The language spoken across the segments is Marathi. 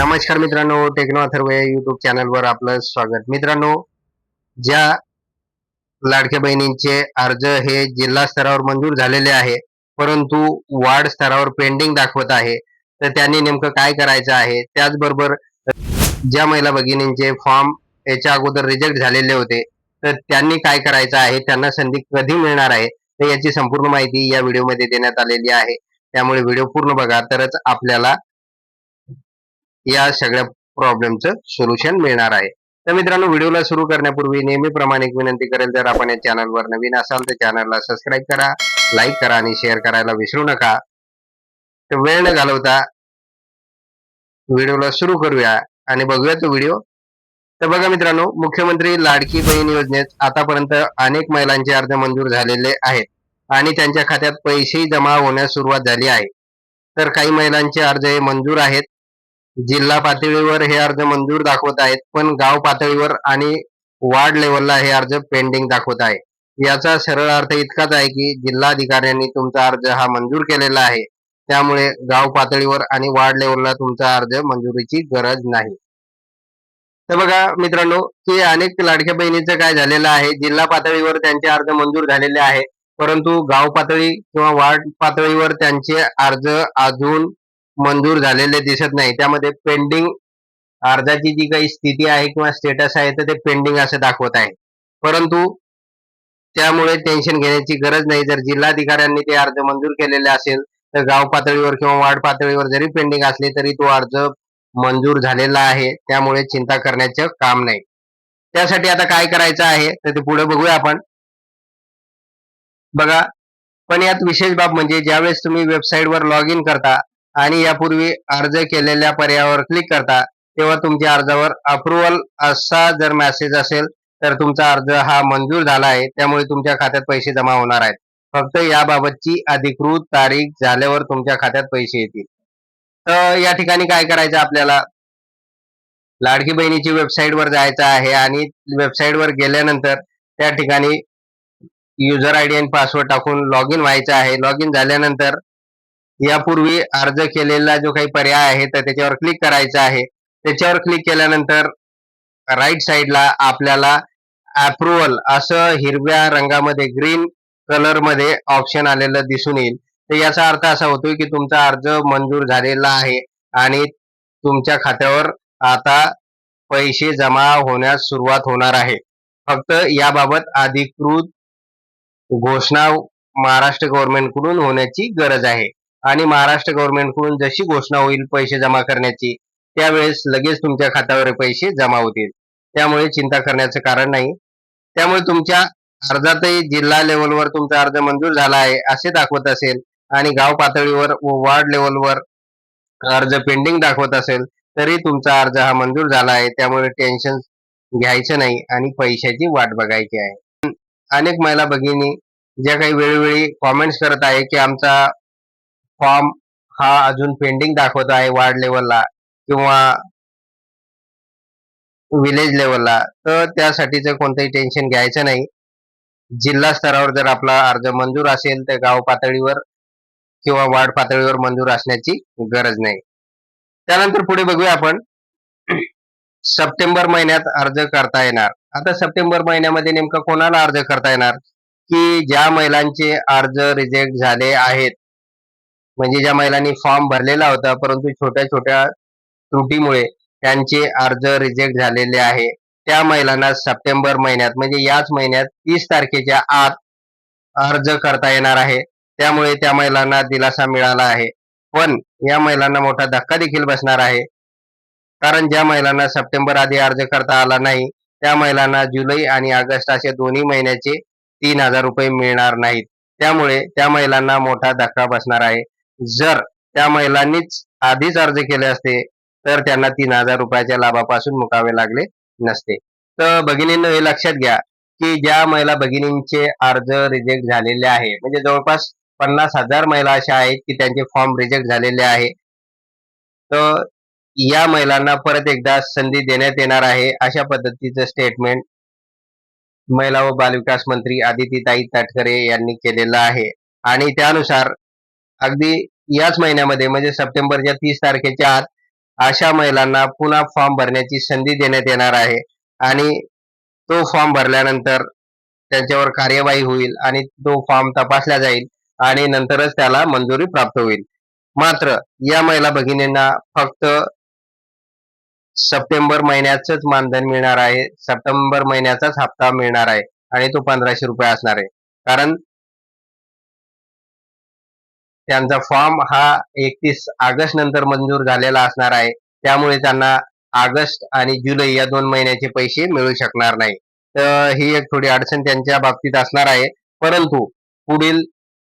नमस्कार मित्रांनो टेक्नो अथर्व या युट्यूब चॅनलवर आपलं स्वागत. मित्रांनो ज्या लाडक्या बहिणींचे अर्ज हे जिल्हा स्तरावर मंजूर झालेले आहे परंतु वार्ड स्तरावर पेंडिंग दाखवत आहे तर त्यांनी नेमकं काय करायचं आहे? त्याचबरोबर ज्या महिला भगिनींचे फॉर्म याच्या अगोदर रिजेक्ट झालेले होते तर त्यांनी काय करायचं आहे? त्यांना संधी कधी मिळणार आहे? तर याची संपूर्ण माहिती या व्हिडिओमध्ये देण्यात आलेली आहे. त्यामुळे व्हिडिओ पूर्ण बघा तरच आपल्याला या सगळ्या प्रॉब्लेमचं सोल्युशन मिळणार आहे. तर मित्रांनो व्हिडिओला सुरू करण्यापूर्वी नेहमीप्रमाणे एक विनंती करेल जर आपण या चॅनलवर नवीन असाल तर चॅनलला सबस्क्राईब करा लाईक करा आणि शेअर करायला विसरू नका. तर वेळ न घालवता व्हिडिओला सुरू करूया आणि बघूया तो व्हिडिओ. तर बघा मित्रांनो मुख्यमंत्री लाडकी बहीण योजनेत आतापर्यंत अनेक महिलांचे अर्ज मंजूर झालेले आहेत आणि त्यांच्या खात्यात पैसेही जमा होण्यास सुरुवात झाली आहे. तर काही महिलांचे अर्ज हे मंजूर आहेत. जिल्हा पातळीवर हे अर्ज मंजूर दाखवत आहेत पण गाव पातळीवर आणि वार्ड लेवलला हे अर्ज पेंडिंग दाखवत आहे. याचा सरळ अर्थ इतकाच आहे की जिल्हाधिकाऱ्यांनी तुमचा अर्ज हा मंजूर केलेला आहे. त्यामुळे गाव पातळीवर आणि वार्ड लेवलला तुमचा अर्ज मंजुरीची गरज नाही. तर बघा मित्रांनो की अनेक लाडक्या बहिणीचं काय झालेलं आहे जिल्हा पातळीवर त्यांचे अर्ज मंजूर झालेले आहे परंतु गाव पातळी किंवा वार्ड पातळीवर त्यांचे अर्ज अजून मंजूर झालेले दिसत नाही. त्यामध्ये पेंडिंग अर्जाची जी काही स्थिती आहे किंवा स्टेटस आहे तर ते पेंडिंग असं दाखवत आहे. परंतु त्यामुळे टेन्शन घेण्याची गरज नाही. जर जिल्हाधिकाऱ्यांनी ते अर्ज मंजूर केलेले असेल तर गाव पातळीवर किंवा वार्ड पातळीवर जरी पेंडिंग असले तरी तो अर्ज मंजूर झालेला आहे. त्यामुळे चिंता करण्याचं काम नाही. त्यासाठी आता काय करायचं आहे तर ते पुढे बघूया आपण. बघा पण यात विशेष बाब म्हणजे ज्यावेळेस तुम्ही वेबसाईटवर लॉग इन करता आणि यापूर्वी अर्ज केलेल्या पर्यायावर क्लिक करता तेव्हा तुमच्या अर्जावर अप्रुव्हल असा जर मेसेज असेल तर तुमचा अर्ज हा मंजूर झाला आहे. त्यामुळे तुमच्या खात्यात पैसे जमा होणार आहेत. फक्त याबाबतची अधिकृत तारीख झाल्यावर तुमच्या खात्यात पैसे येतील. तर या ठिकाणी काय करायचं आपल्याला? लाडकी बहिणीची वेबसाईट वर जायचं आहे आणि वेबसाईट वर गेल्यानंतर त्या ठिकाणी युजर आय डी आणि पासवर्ड टाकून लॉग इन व्हायचं आहे. लॉग इन झाल्यानंतर यापूर्वी अर्ज केलेला जो काही पर्याय आहे तर त्याच्यावर क्लिक करायचा आहे. त्याच्यावर क्लिक केल्यानंतर राईट साईडला आपल्याला अप्रुव्हल असं हिरव्या रंगामध्ये ग्रीन कलरमध्ये ऑप्शन आलेलं दिसून येईल. तर याचा अर्थ असा होतोय की तुमचा अर्ज मंजूर झालेला आहे आणि तुमच्या खात्यावर आता पैसे जमा होण्यास सुरुवात होणार आहे. फक्त याबाबत अधिकृत घोषणा महाराष्ट्र गव्हर्नमेंटकडून होण्याची गरज आहे. आणि महाराष्ट्र गव्हर्नमेंटकडून जशी घोषणा होईल पैसे जमा करण्याची त्यावेळेस लगेच तुमच्या खात्यावर पैसे जमा होतील. त्यामुळे चिंता करण्याचं कारण नाही. त्यामुळे तुमच्या अर्जातही जिल्हा लेवलवर तुमचा अर्ज मंजूर झाला आहे असे दाखवत असेल आणि गाव पातळीवर व वार्ड लेवलवर अर्ज पेंडिंग दाखवत असेल तरी तुमचा अर्ज हा मंजूर झाला आहे. त्यामुळे टेन्शन घ्यायचं नाही आणि पैशाची वाट बघायची आहे. अनेक महिला भगिनी ज्या काही वेळोवेळी कॉमेंट्स करत आहे की आमचा फॉर्म हा अजून पेंडिंग दाखवत आहे वार्ड लेवलला किंवा विलेज लेवलला तर त्यासाठीचं कोणतंही टेन्शन घ्यायचं नाही. जिल्हा स्तरावर जर आपला अर्ज मंजूर असेल तर गाव पातळीवर किंवा वार्ड पातळीवर मंजूर असण्याची गरज नाही. त्यानंतर पुढे बघूया आपण. सप्टेंबर महिन्यात अर्ज करता येणार. आता सप्टेंबर महिन्यामध्ये नेमका कोणाला अर्ज करता येणार? की ज्या महिलांचे अर्ज रिजेक्ट झाले आहेत म्हणजे ज्या महिलांनी फॉर्म भरलेला होता परंतु छोट्या छोट्या त्रुटीमुळे त्यांचे अर्ज रिजेक्ट झालेले आहे. त्या महिलांना सप्टेंबर महिन्यात म्हणजे याच महिन्यात तीस तारखेच्या आत अर्ज करता येणार आहे. त्यामुळे त्या महिलांना दिलासा मिळाला आहे. पण या महिलांना मोठा धक्का देखील बसणार आहे. कारण ज्या महिलांना सप्टेंबर आधी अर्ज करता आला नाही त्या महिलांना जुलै आणि ऑगस्ट असे दोन्ही महिन्याचे तीन हजार रुपये मिळणार नाहीत. त्यामुळे त्या महिलांना मोठा धक्का बसणार आहे. जर त्या महिलांनीच आधीच अर्ज केले असते तर त्यांना तीन हजार रुपयाच्या लाभापासून मुकावे लागले नसते. तर भगिनींना हे लक्षात घ्या की ज्या महिला भगिनींचे अर्ज रिजेक्ट झालेले आहे म्हणजे जवळपास पन्नास हजार महिला अशा आहेत की त्यांचे फॉर्म रिजेक्ट झालेले आहे. तर या महिलांना परत एकदा संधी देण्यात येणार आहे अशा पद्धतीचं स्टेटमेंट महिला व बालविकास मंत्री आदितीताई तटकरे यांनी केलेलं आहे. आणि त्यानुसार अगदी याच महिन्यामध्ये म्हणजे सप्टेंबरच्या तीस तारखेच्या आत अशा महिलांना पुन्हा फॉर्म भरण्याची संधी देण्यात येणार आहे. आणि तो फॉर्म भरल्यानंतर त्यांच्यावर कार्यवाही होईल आणि तो फॉर्म तपासला जाईल आणि नंतरच त्याला मंजुरी प्राप्त होईल. मात्र या महिला भगिनींना फक्त सप्टेंबर महिन्याचंच मानधन मिळणार आहे सप्टेंबर महिन्याचाच हप्ता मिळणार आहे आणि तो पंधराशे रुपये असणार आहे. कारण त्यांचा फॉर्म हा एकतीस ऑगस्ट नंतर मंजूर झालेला असणार आहे. त्यामुळे त्यांना ऑगस्ट आणि जुलै या दोन महिन्याचे पैसे मिळू शकणार नाही. तर ही एक थोडी अडचण त्यांच्या बाबतीत असणार आहे. परंतु पुढील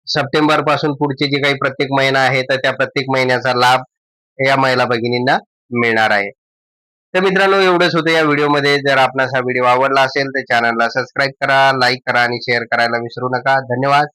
सप्टेंबरपासून पुढचे जे काही प्रत्येक महिना आहे तर त्या प्रत्येक महिन्याचा लाभ या महिला भगिनींना मिळणार आहे. तर मित्रांनो एवढंच होतं या व्हिडिओमध्ये. जर आपणास हा व्हिडिओ आवडला असेल तर चॅनलला सबस्क्राईब करा लाईक करा आणि शेअर करायला विसरू नका. धन्यवाद.